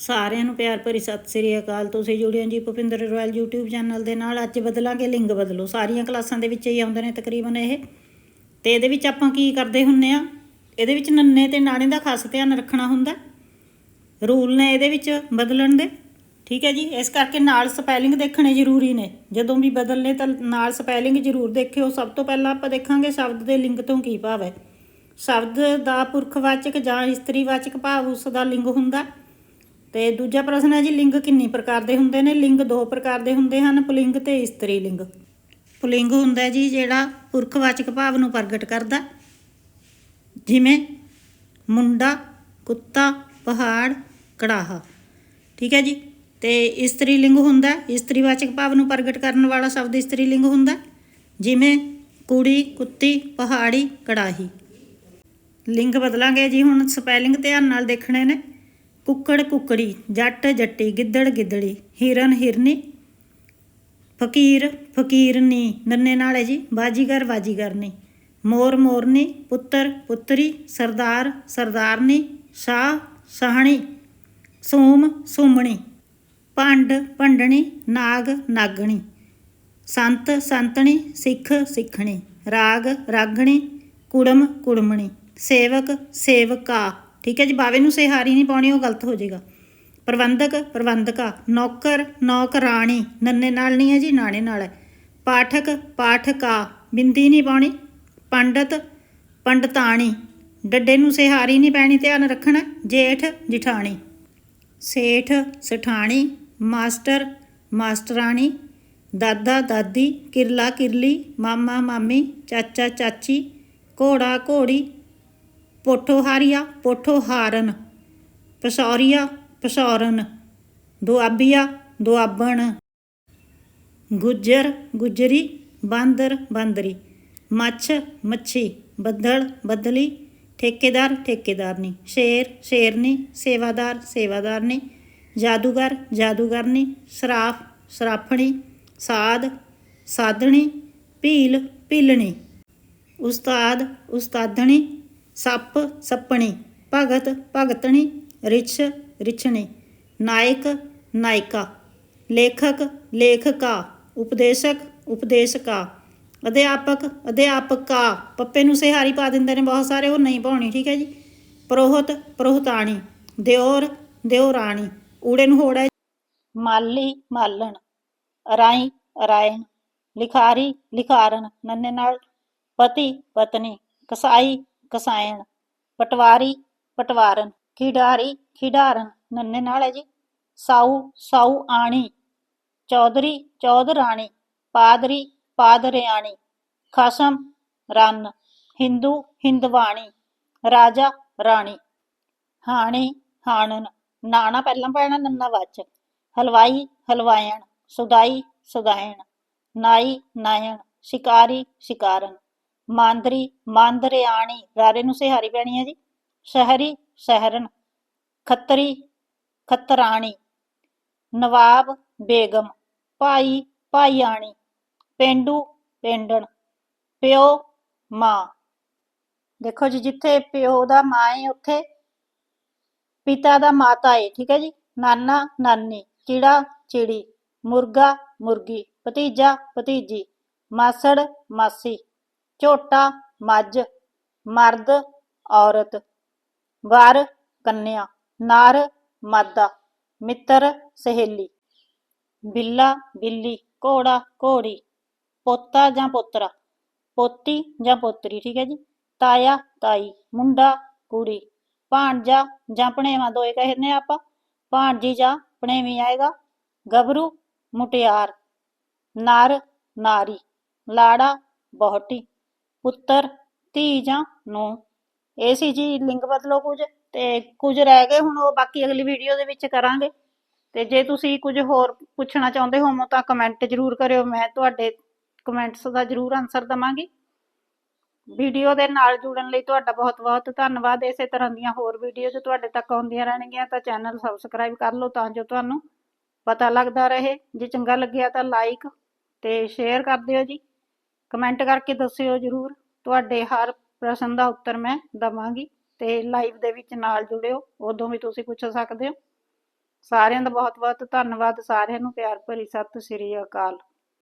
ਸਾਰਿਆਂ ਨੂੰ ਪਿਆਰ ਭਰੀ ਸਤਿ ਸ੍ਰੀ ਅਕਾਲ। ਤੁਸੀਂ ਜੁੜਿਓ ਜੀ ਭੁਪਿੰਦਰ ਰਾਇਲ YouTube ਚੈਨਲ ਦੇ ਨਾਲ। ਅੱਜ ਬਦਲਾਂਗੇ ਲਿੰਗ ਬਦਲੋ। ਸਾਰੀਆਂ ਕਲਾਸਾਂ ਦੇ ਵਿੱਚ ਹੀ ਆਉਂਦੇ ਨੇ ਤਕਰੀਬਨ ਇਹ। ਤੇ ਇਹਦੇ ਵਿੱਚ ਆਪਾਂ ਕੀ ਕਰਦੇ ਹੁੰਨੇ ਆ? ਇਹਦੇ ਵਿੱਚ ਨੰਨੇ ਤੇ ਨਾਣੇ ਦਾ ਖਾਸ ਧਿਆਨ ਰੱਖਣਾ ਹੁੰਦਾ। ਰੂਲ ਨੇ ਇਹਦੇ ਵਿੱਚ ਬਦਲਣ ਦੇ। ਠੀਕ ਹੈ ਜੀ? ਇਸ ਕਰਕੇ ਨਾਲ ਸਪੈਲਿੰਗ ਦੇਖਣੇ ਜ਼ਰੂਰੀ ਨੇ। ਜਦੋਂ ਵੀ ਬਦਲਨੇ ਤਾਂ ਨਾਲ ਸਪੈਲਿੰਗ ਜ਼ਰੂਰ ਦੇਖਿਓ। ਸਭ ਤੋਂ ਪਹਿਲਾਂ ਆਪਾਂ ਦੇਖਾਂਗੇ ਸ਼ਬਦ ਦੇ ਲਿੰਗ ਤੋਂ ਕੀ ਭਾਵ ਹੈ। ਸ਼ਬਦ ਦਾ ਪੁਰਖਵਾਚਕ ਜਾਂ ਇਸਤਰੀਵਾਚਕ ਭਾਵ ਉਸ ਦਾ ਲਿੰਗ ਹੁੰਦਾ। ਤੇ ਦੂਜਾ ਪ੍ਰਸ਼ਨ ਹੈ ਜੀ, ਲਿੰਗ ਕਿੰਨੀ ਪ੍ਰਕਾਰ ਦੇ ਹੁੰਦੇ ਨੇ? ਲਿੰਗ ਦੋ ਪ੍ਰਕਾਰ ਦੇ ਹੁੰਦੇ ਹਨ, ਪੁਲਿੰਗ ਤੇ ਇਸਤਰੀ ਲਿੰਗ। ਪੁਲਿੰਗ ਹੁੰਦਾ ਜੀ ਜਿਹੜਾ ਪੁਰਖਵਾਚਕ ਭਾਵ ਨੂੰ ਪ੍ਰਗਟ ਕਰਦਾ। ਜਿਵੇਂ ਮੁੰਡਾ, ਕੁੱਤਾ, ਪਹਾੜ, ਕੜਾਹਾ। ਠੀਕ ਹੈ ਜੀ? ਤੇ ਇਸਤਰੀ ਲਿੰਗ ਹੁੰਦਾ, ਇਸਤਰੀਵਾਚਕ ਭਾਵ ਨੂੰ ਪ੍ਰਗਟ ਕਰਨ ਵਾਲਾ ਸ਼ਬਦ ਇਸਤਰੀ ਲਿੰਗ ਹੁੰਦਾ। ਜਿਵੇਂ ਕੁੜੀ, ਕੁੱਤੀ, ਪਹਾੜੀ, ਕੜਾਹੀ। ਲਿੰਗ ਬਦਲਾਂਗੇ ਜੀ ਹੁਣ ਸਪੈਲਿੰਗ ਧਿਆਨ ਨਾਲ ਦੇਖਣੇ ਨੇ। ਕੁੱਕੜ ਕੁੱਕੜੀ, ਜੱਟ ਜੱਟੀ, ਗਿੱਦੜ ਗਿੱਦੜੀ, ਹਿਰਨ ਹਿਰਨੀ। ਫਕੀਰ, ਫਕੀਰਨੀ, ਨੰਨੇ ਨਾਲ ਹੈ ਜੀ, ਬਾਜੀਗਰ ਬਾਜੀਗਰਨੀ। ਮੋਰ ਮੋਰਨੀ, ਪੁੱਤਰ ਪੁੱਤਰੀ, ਸਰਦਾਰ ਸਰਦਾਰਨੀ, ਸ਼ਾਹ ਸਾਹਣੀ, ਸੋਮ ਸੋਮਣੀ। ਭੰਡ ਭੰਡਣੀ ਨਾਗ ਨਾਗਣੀ। ਸੰਤ ਸੰਤਣੀ, ਸਿੱਖ ਸਿੱਖਣੀ। ਰਾਗ ਰਾਗਣੀ, ਕੁੜਮ ਕੁੜਮਣੀ। ਸੇਵਕ ਸੇਵਕਾ। ਠੀਕ ਹੈ ਜੀ, ਬਾਵੇ ਨੂੰ ਸਹਾਰੀ ਨਹੀਂ ਪਾਉਣੀ, ਉਹ ਗਲਤ ਹੋ ਜਾਏਗਾ। ਪ੍ਰਬੰਧਕ, ਪ੍ਰਬੰਧਕਾ, ਨੌਕਰ ਨੌਕਰਾਣੀ ਨੰਨੇ ਨਾਲ ਨਹੀਂ ਹੈ ਜੀ, ਨਾਣੇ ਨਾਲ ਹੈ। ਪਾਠਕ, ਪਾਠਕਾ, ਬਿੰਦੀ ਨਹੀਂ ਪਾਉਣੀ, ਪੰਡਤ, ਪੰਡਤਾਣੀ, ਡੱਡੇ ਨੂੰ ਸਹਾਰੀ ਨਹੀਂ ਪੈਣੀ, ਧਿਆਨ ਰੱਖਣਾ, ਜੇਠ, ਜਿਠਾਣੀ, ਸੇਠ, ਸਠਾਣੀ, ਮਾਸਟਰ, ਮਾਸਟਰਾਣੀ, ਦਾਦਾ, ਦਾਦੀ, ਕਿਰਲਾ, ਕਿਰਲੀ, ਮਾਮਾ, ਮਾਮੀ, ਚਾਚਾ, ਚਾਚੀ, ਘੋੜਾ, ਘੋੜੀ ਪੋਠੋਹਾਰੀਆ ਪੋਠੋਹਾਰਨ ਪਸੌਰੀਆ, ਪਸੌਰਨ। ਦੁਆਬੀਆ, ਦੁਆਬਣ। ਗੁੱਜਰ, ਗੁੱਜਰੀ, ਬਾਂਦਰ, ਬਾਂਦਰੀ। ਮੱਛ, ਮੱਛੀ। ਬੱਦਲ, ਬੱਦਲੀ। ਠੇਕੇਦਾਰ, ਠੇਕੇਦਾਰਨੀ। ਸ਼ੇਰ, ਸ਼ੇਰਨੀ। ਸੇਵਾਦਾਰ, ਸੇਵਾਦਾਰਨੀ। ਜਾਦੂਗਰ, ਜਾਦੂਗਰਨੀ। ਸਰਾਫ, ਸਰਾਫਣੀ। ਸਾਧ, ਸਾਧਣੀ। ਭੀਲ, ਭੀਲਣੀ। ਉਸਤਾਦ, ਉਸਤਾਦਣੀ। ਸੱਪ ਸੱਪਣੀ, ਭਗਤ ਭਗਤਣੀ, ਰਿਛ ਰਿਛਣੀ, ਨਾਇਕ ਨਾਇਕਾ, ਲੇਖਕ ਲੇਖਕਾ, ਉਪਦੇਸ਼ਕ ਉਪਦੇਸ਼ਕਾ, ਅਧਿਆਪਕ ਅਧਿਆਪਕਾ, ਪੱਪੇ ਨੂੰ ਸਿਹਾਰੀ ਪਾ ਦਿੰਦੇ ਨੇ ਬਹੁਤ ਸਾਰੇ, ਉਹ ਨਹੀਂ ਪਾਉਣੀ, ਠੀਕ ਹੈ ਜੀ। ਪ੍ਰੋਹਤ ਪ੍ਰੋਹਤਾਣੀ, ਦਿਓਰ ਦਿਓਰਾਣੀ, ਊੜੇ ਨੂੰ ਹੋੜਾ ਮਾਲੀ ਮਾਲਣ ਰਾਈ ਰਾਇਣ ਲਿਖਾਰੀ ਲਿਖਾਰਨ, ਨੰਨੇ ਨਾਲ ਪਤੀ ਪਤਨੀ, ਕਸਾਈ ਕਸਾਇਣ ਪਟਵਾਰੀ ਪਟਵਾਰਨ ਖਿਡਾਰੀ, ਖਿਡਾਰਨ, ਨੰਨੇ ਨਾਲ ਹੈ ਜੀ। ਸਾਊ ਸਾਊ ਆਣੀ, ਚੌਧਰੀ, ਚੌਧਰਾਣੀ, ਪਾਦਰੀ, ਪਾਦਰਿਆਣੀ, ਖਸਮ, ਰੰਨ, ਹਿੰਦੂ, ਹਿੰਦਵਾਣੀ, ਰਾਜਾ, ਰਾਣੀ, ਹਾਣੀ, ਹਾਣਨ, ਨਾਣਾ ਪਹਿਲਾਂ ਪੈਣਾ ਨੰਨਾ ਵਾਚ ਹਲਵਾਈ, ਹਲਵਾਇਣ, ਸੁਦਾਈ, ਸੁਦਾਇਣ, ਨਾਈ, ਨਾਇਣ, ਸ਼ਿਕਾਰੀ, ਸ਼ਿਕਾਰਨ। ਮਾਂਦਰੀ ਮਾਂਦਰਿਆਣੀ ਰਾਰੇ ਨੂੰ ਸਿਹਾਰੀ ਪੈਣੀ ਹੈ ਜੀ। ਸ਼ਹਿਰੀ, ਸ਼ਹਿਰਨ, ਖੱਤਰੀ, ਖੱਤਰਾਣੀ, ਨਵਾਬ, ਬੇਗਮ, ਭਾਈ, ਭਾਈਆਣੀ, ਪਿੰਡੂ, ਪਿੰਡਣ, ਪਿਓ, ਮਾਂ। ਦੇਖੋ ਜੀ, ਜਿੱਥੇ ਪਿਓ ਦਾ ਮਾਂ ਹੈ, ਉੱਥੇ ਪਿਤਾ ਦਾ ਮਾਤਾ ਹੈ, ਠੀਕ ਹੈ ਜੀ। ਨਾਨਾ, ਨਾਨੀ, ਚਿੜਾ, ਚਿੜੀ, ਮੁਰਗਾ, ਮੁਰਗੀ, ਭਤੀਜਾ, ਭਤੀਜੀ, ਮਾਸੜ, ਮਾਸੀ। ਝੋਟਾ ਮੱਝ ਮਰਦ ਔਰਤ ਵਰ ਕੰਨਿਆ ਨਰ ਮਾਦਾ ਮਿੱਤਰ ਸਹੇਲੀ ਬਿੱਲਾ ਬਿੱਲੀ ਘੋੜਾ ਘੋੜੀ ਪੋਤਾ ਜਾਂ ਪੋਤਰਾ ਪੋਤੀ ਜਾਂ ਪੋਤਰੀ ਠੀਕ ਹੈ ਜੀ ਤਾਇਆ ਤਾਈ ਮੁੰਡਾ ਕੁੜੀ ਭਾਣਜਾ ਜਾਂ ਭਣੇਵਾ ਦੋਏ ਕਹਿੰਦੇ ਆਪਾਂ ਭਾਣਜੀ ਜਾਂ ਭਣੇਵੀਂ ਆਏਗਾ ਗੱਭਰੂ ਮੁਟਿਆਰ ਨਰ ਨਾਰੀ ਲਾੜਾ ਬਹੁਟੀ ਪੁੱਤਰ, ਧੀ ਜਾਂ ਨੂੰ ਇਹ ਸੀ ਜੀ ਲਿੰਗ ਬਦਲੋ ਕੁਝ। ਤੇ ਕੁਝ ਰਹਿ ਗਏ, ਹੁਣ ਉਹ ਬਾਕੀ ਅਗਲੀ ਵੀਡੀਓ ਦੇ ਵਿੱਚ ਕਰਾਂਗੇ। ਤੇ ਜੇ ਤੁਸੀਂ ਕੁਝ ਹੋਰ ਪੁੱਛਣਾ ਚਾਹੁੰਦੇ ਹੋਵੋ ਤਾਂ ਕਮੈਂਟ ਜ਼ਰੂਰ ਕਰਿਓ। ਮੈਂ ਤੁਹਾਡੇ ਕਮੈਂਟਸ ਦਾ ਜ਼ਰੂਰ ਆਨਸਰ ਦਵਾਂਗੀ। ਵੀਡੀਓ ਦੇ ਨਾਲ ਜੁੜਨ ਲਈ ਤੁਹਾਡਾ ਬਹੁਤ-ਬਹੁਤ ਧੰਨਵਾਦ। ਇਸੇ ਤਰ੍ਹਾਂ ਦੀਆਂ ਹੋਰ ਵੀਡੀਓਜ਼ ਤੁਹਾਡੇ ਤੱਕ ਆਉਂਦੀਆਂ ਰਹਿਣਗੀਆਂ ਤਾਂ ਚੈਨਲ ਸਬਸਕ੍ਰਾਈਬ ਕਰ ਲਓ ਤਾਂ ਜੋ ਤੁਹਾਨੂੰ ਪਤਾ ਲੱਗਦਾ ਰਹੇ। ਜੇ ਚੰਗਾ ਲੱਗਿਆ ਤਾਂ ਲਾਈਕ ਤੇ ਸ਼ੇਅਰ ਕਰ ਦਿਓ ਜੀ। ਕਮੈਂਟ ਕਰਕੇ ਦੱਸਿਓ ਜਰੂਰ। ਤੁਹਾਡੇ ਹਰ ਪ੍ਰਸ਼ਨ ਦਾ ਉੱਤਰ ਮੈਂ ਦਵਾਂਗੀ ਤੇ ਲਾਈਵ ਦੇ ਵਿੱਚ ਨਾਲ ਜੁੜਿਓ, ਉਦੋਂ ਵੀ ਤੁਸੀਂ ਪੁੱਛ ਸਕਦੇ ਹੋ। ਸਾਰਿਆਂ ਦਾ ਬਹੁਤ ਬਹੁਤ ਧੰਨਵਾਦ, ਸਾਰਿਆਂ ਨੂੰ ਪਿਆਰ ਭਰੀ ਸਤਿ ਸ੍ਰੀ ਅਕਾਲ।